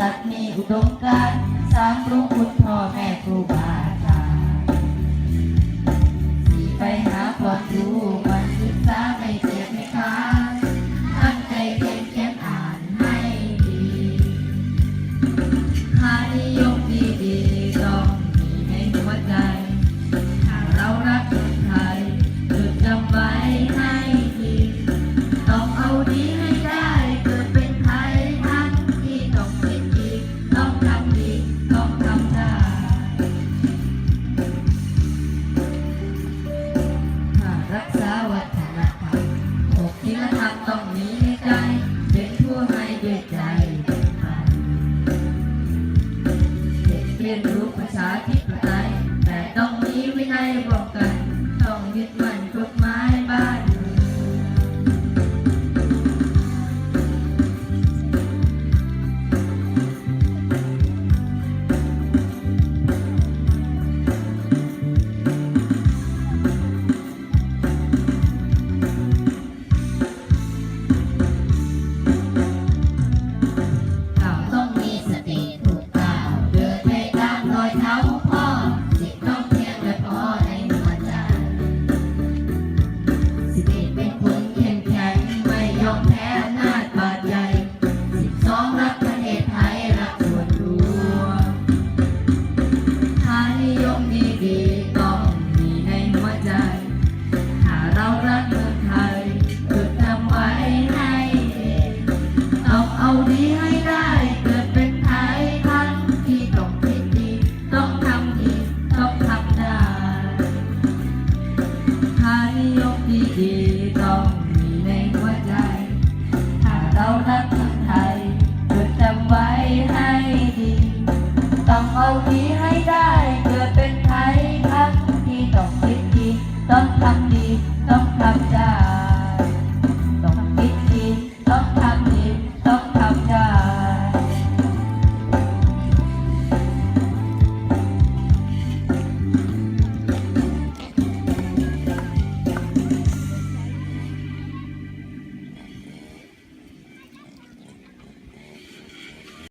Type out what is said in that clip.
สัตว์มีอุดมการสร้างรู้คุณพ่อแม่ครูบา ด้วใจเด็กเรียนรู้ภาษาที่ปไตยแต่ต้องมีวินัยบ่ I'll be